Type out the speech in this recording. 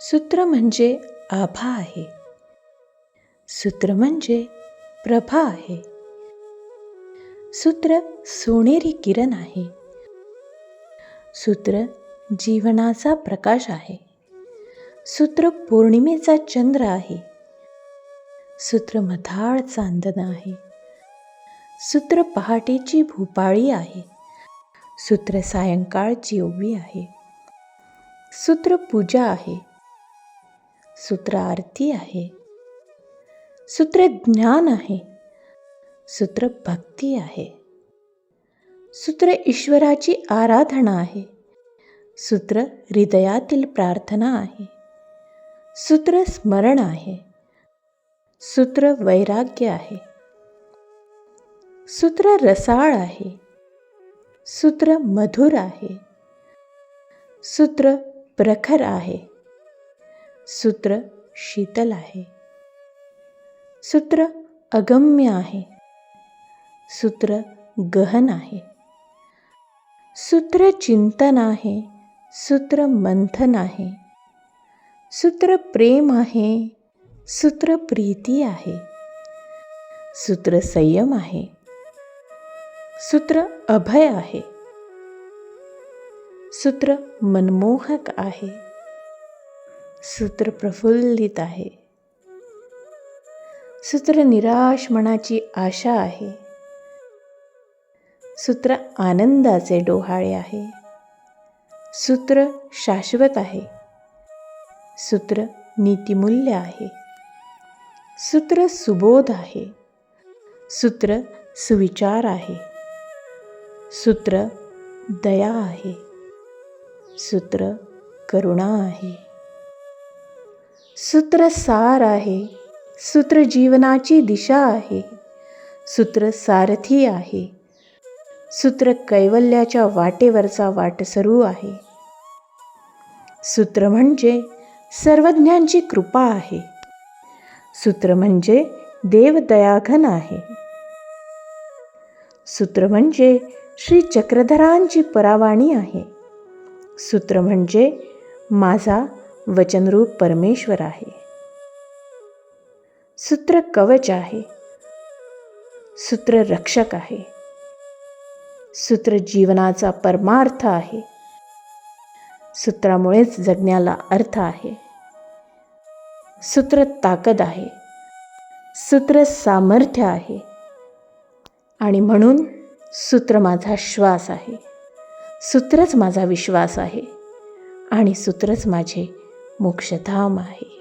सूत्र म्हणजे आभा आहे. सूत्र म्हणजे प्रभा आहे. सूत्र सोनेरी किरण आहे. सूत्र जीवनाचा प्रकाश आहे. सूत्र पौर्णिमेचा चंद्र आहे. सूत्र मधाळ चांदण आहे. सूत्र पहाटेची भूपाळी आहे. सूत्र सायंकाळची ओवी आहे. सूत्र पूजा आहे. सूत्र आरती आहे. सूत्र ज्ञान आहे. सूत्र भक्ती आहे. सूत्र ईश्वराची आराधना आहे. सूत्र हृदयातील प्रार्थना आहे. सूत्र स्मरण आहे. सूत्र वैराग्य आहे. सूत्र रसाळ आहे. सूत्र मधुर आहे. सूत्र प्रखर आहे. सूत्र शीतल आहे. सूत्र अगम्य आहे. सूत्र गहन आहे. सूत्र चिंतन आहे. सूत्र मंथन आहे. सूत्र प्रेम आहे. सूत्र प्रीती आहे. सूत्र संयम आहे. सूत्र अभय आहे. सूत्र मनमोहक आहे. सूत्र प्रफुल्लित आहे. सूत्र निराश मनाची आशा आहे. सूत्र आनंदाचे डोहाळे आहे. सूत्र शाश्वत आहे. सूत्र नीतिमूल्य आहे. सूत्र सुबोध आहे. सूत्र सुविचार आहे. सूत्र दया आहे. सूत्र करुणा आहे. सूत्र सार आहे सूत्र जीवनाची दिशा आहे सूत्र सारथी आहे सूत्र कैवल्याच्या वाटेवरचा वाटसरू आहे. सूत्र म्हणजे सर्वज्ञांची कृपा आहे. सूत्र म्हणजे देवदयाघन आहे. सूत्र म्हणजे श्री चक्रधरांची परावाणी आहे. सूत्र म्हणजे माझा वचनरूप परमेश्वर आहे. सूत्र कवच आहे. सूत्र रक्षक आहे. सूत्र जीवनाचा परमार्थ आहे. सूत्रामुळेच जगण्याला अर्थ आहे. सूत्र ताकद आहे. सूत्र सामर्थ्य आहे. आणि म्हणून सूत्र माझा श्वास आहे. सूत्रच माझा विश्वास आहे. आणि सूत्रच माझे मोक्षधाम आहे.